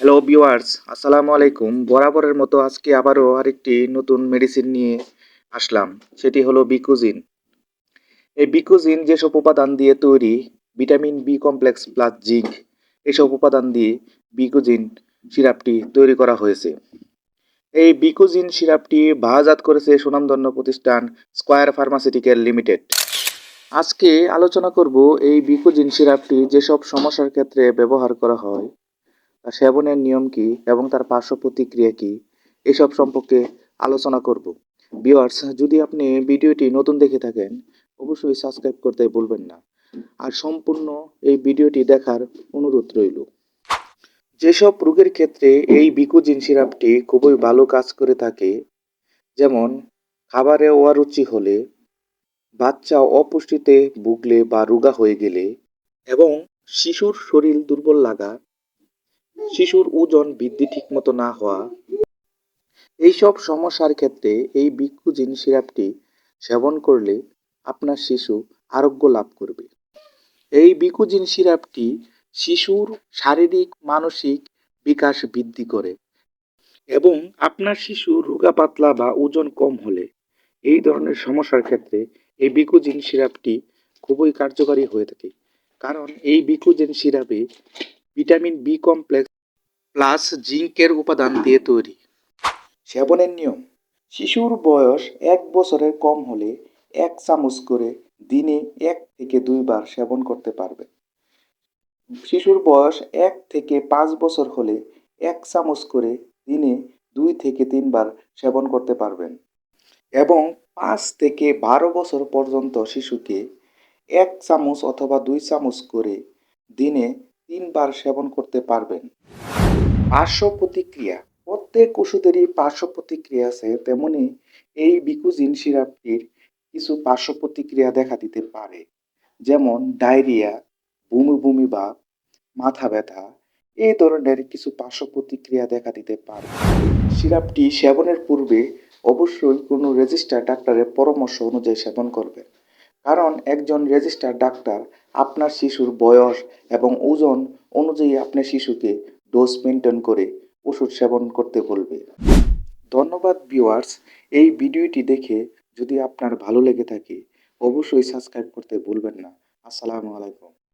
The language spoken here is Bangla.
হ্যালো ভিউয়ার্স আসসালামু আলাইকুম বরাবরের মতো আজকে আবারও আরেকটি নতুন মেডিসিন নিয়ে আসলাম। সেটি হলো বিকুজিন এই বিকুজিন যেসব উপাদান দিয়ে তৈরি vitamin B complex plus zinc এসব উপাদান দিয়ে বিকুজিন সিরাপটি তৈরি করা হয়েছে। এই বিকুজিন সিরাপটি বাহাজাত করেছে সুনামধন্য প্রতিষ্ঠান স্কয়ার ফার্মাসিউটিক্যাল লিমিটেড আজকে আলোচনা করব এই বিকুজিন সিরাপটি যেসব সমস্যার ক্ষেত্রে ব্যবহার করা হয় সেবনের নিয়ম কি এবং তার পার্শ্ব প্রতিক্রিয়া কি? এসব সম্পর্কে আলোচনা করব। ভিউয়ার্স, যদি আপনি ভিডিওটি নতুন দেখে থাকেন, অবশ্যই সাবস্ক্রাইব করতে ভুলবেন না। আর সম্পূর্ণ এই ভিডিওটি দেখার অনুরোধ রইল। যেসব রোগের ক্ষেত্রে এই বিকুজিন সিরাপটি খুবই ভালো কাজ করে থাকে, যেমন খাবারে অরুচি হলে, বাচ্চা অপুষ্টিতে ভুগলে বা রোগা হয়ে গেলে, এবং শিশুর শরীর দুর্বল লাগা শিশুর ওজন বৃদ্ধি ঠিকমতো না হওয়া। এইসব সমস্যার ক্ষেত্রে এই বিকুজিন সিরাপটি সেবন করলে আপনার শিশু আরোগ্য লাভ করবে। এই বিকুজিন সিরাপটি শিশুর শারীরিক, মানসিক বিকাশ বৃদ্ধি করে এবং আপনার শিশু রোগা পাতলা বা ওজন কম হলে এই ধরনের সমস্যার ক্ষেত্রে এই বিকুজিন সিরাপটি খুবই কার্যকারী হয়ে থাকে। কারণ এই বিকুজিন সিরাপে ভিটামিন বি কমপ্লেক্স প্লাস জিঙ্কের উপাদান দিয়ে তৈরি। সেবনের নিয়ম, শিশুর বয়স এক বছরের কম হলে এক চামচ করে দিনে এক থেকে দুইবার সেবন করতে পারবে। শিশুর বয়স এক থেকে পাঁচ বছর হলে এক চামচ করে দিনে দুই থেকে তিনবার সেবন করতে পারবেন এবং পাঁচ থেকে বারো বছর পর্যন্ত শিশুকে এক চামচ অথবা দুই চামচ করে দিনে তিনবার সেবন করতে পারবেন। পার্শ্ব প্রতিক্রিয়া। প্রত্যেক ওষুধেরই পার্শ্ব প্রতিক্রিয়া আছে, তেমনি এই বিকুজিন সিরাপটির কিছু পার্শ্ব প্রতিক্রিয়া দেখা দিতে পারে। যেমন ডায়রিয়া, বমি বমি বা মাথা ব্যথা, এই ধরনের কিছু পার্শ্ব প্রতিক্রিয়া দেখা দিতে পারে। সিরাপটি সেবনের পূর্বে অবশ্যই কোনো রেজিস্টার ডাক্তারের পরামর্শ অনুযায়ী সেবন করবেন। কারণ একজন রেজিস্টার ডাক্তার আপনার শিশুর বয়স এবং ওজন অনুযায়ী আপনার শিশুকে ডোজ মেনটেন করে ওষুধ সেবন করতে বলবে। ধন্যবাদ ভিউয়ার্স এই ভিডিওটি দেখে যদি আপনার ভালো লেগে থাকে, অবশ্যই সাবস্ক্রাইব করতে ভুলবেন না। আসসালামু আলাইকুম।